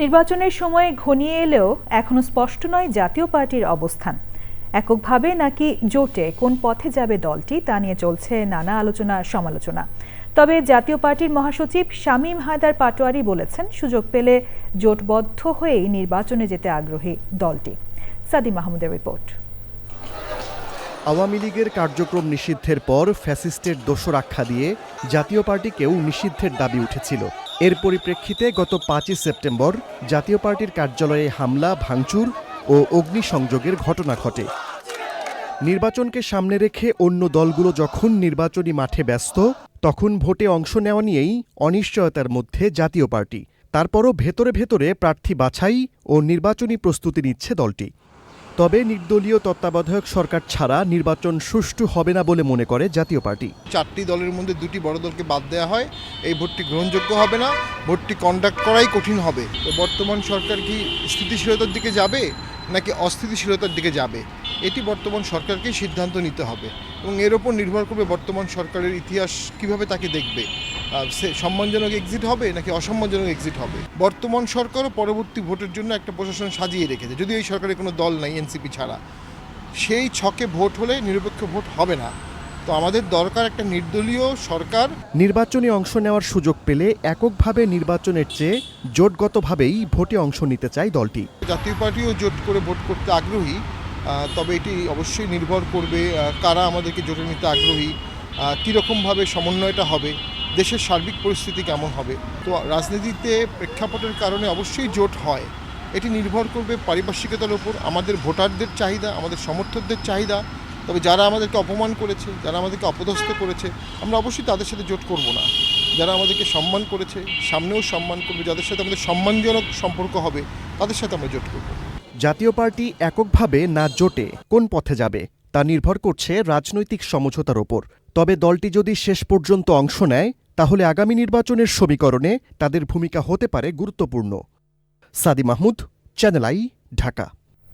নির্বাচনের সময় ঘনিয়ে এলেও এখনও স্পষ্ট নয় জাতীয় পার্টির অবস্থান। এককভাবে নাকি জোটে কোন পথে যাবে দলটি তা নিয়ে চলছে নানা আলোচনা, সমালোচনা। তবে জাতীয় পার্টির মহাসচিব শামীম হায়দার পাটোয়ারি বলেছেন, সুযোগ পেলে জোটবদ্ধ হয়েই নির্বাচনে যেতে আগ্রহী দলটি। সাদি মাহমুদের রিপোর্ট। আওয়ামী লীগের কার্যক্রম নিষিদ্ধের পর ফ্যাসিস্টের দোষর আখ্যা দিয়ে জাতীয় পার্টিকেও নিষিদ্ধের দাবি উঠেছিল। এর পরিপ্রেক্ষিতে গত পাঁচই সেপ্টেম্বর জাতীয় পার্টির কার্যালয়ে হামলা, ভাঙচুর ও অগ্নিসংযোগের ঘটনা ঘটে। নির্বাচনকে সামনে রেখে অন্য দলগুলো যখন নির্বাচনী মাঠে ব্যস্ত, তখন ভোটে অংশ নেওয়া নিয়েই অনিশ্চয়তার মধ্যে জাতীয় পার্টি। তারপরও ভেতরে ভেতরে প্রার্থী বাছাই ও নির্বাচনী প্রস্তুতি নিচ্ছে দলটি। তবে নির্দলীয় তত্ত্বাবধায়ক সরকার ছাড়া নির্বাচন সুষ্ঠু হবে না বলে মনে করে জাতীয় পার্টি। চারটি দলের মধ্যে দুটি বড় দলকে বাদ দেওয়া হয়, এই ভোটটি গ্রহণযোগ্য হবে না, ভোটটি কন্ডাক্ট করাই কঠিন হবে। তো বর্তমান সরকার কি স্থিতিশীলতার দিকে যাবে, নাকি অস্থিতিশীলতার দিকে যাবে? এটি বর্তমান সরকারকেই সিদ্ধান্ত নিতে হবে এবং এর ওপর নির্ভর করবে বর্তমান সরকারের ইতিহাস কীভাবে তাকে দেখবে। সম্মানজনক এক্সিট হবে নাকি অসম্মানজনক এক্সিট হবে? বর্তমান সরকারও পরবর্তী ভোটের জন্য একটা প্রশাসন সাজিয়ে রেখেছে। যদিও এই সরকারের কোনো দল নাই এনসিপি ছাড়া। সেই ছকে ভোট হলে নিরপেক্ষ ভোট হবে না। তো আমাদের দরকার একটা নির্দলীয় সরকার। নির্বাচনে অংশ নেওয়ার সুযোগ পেলে এককভাবে নির্বাচনের চেয়ে জোটগতভাবেই ভোটে অংশ নিতে চায় দলটি। জাতীয় পার্টিও জোট করে ভোট করতে আগ্রহী। তবে এটি অবশ্যই নির্ভর করবে কারা আমাদেরকে জোটে নিতে আগ্রহী কীরকমভাবে সমন্বয়টা হবে। দেশের সার্বিক পরিস্থিতি কেমন হবে? তো রাজনীতিতে প্রেক্ষাপটের কারণে অবশ্যই জোট হয়। এটি নির্ভর করবে পারিপার্শ্বিকতার উপর, আমাদের ভোটারদের চাহিদা, আমাদের সমর্থকদের চাহিদা। তবে যারা আমাদেরকে অপমান করেছে, যারা আমাদেরকে অপদস্থ করেছে, আমরা অবশ্যই তাদের সাথে জোট করব না। যারা আমাদেরকে সম্মান করেছে, সামনেও সম্মান করবে, যাদের সাথে আমাদের সম্মানজনক সম্পর্ক হবে, তাদের সাথে আমরা জোট করব। জাতীয় পার্টি এককভাবে না জোটে, কোন পথে যাবে, তা নির্ভর করছে রাজনৈতিক সমঝোতার ওপর তবে দলটি যদি শেষ পর্যন্ত অংশ নেয় তাহলে আগামী নির্বাচনের সমীকরণে তাদের ভূমিকা হতে পারে গুরুত্বপূর্ণ। Sadi Mahmud channel I Dhaka.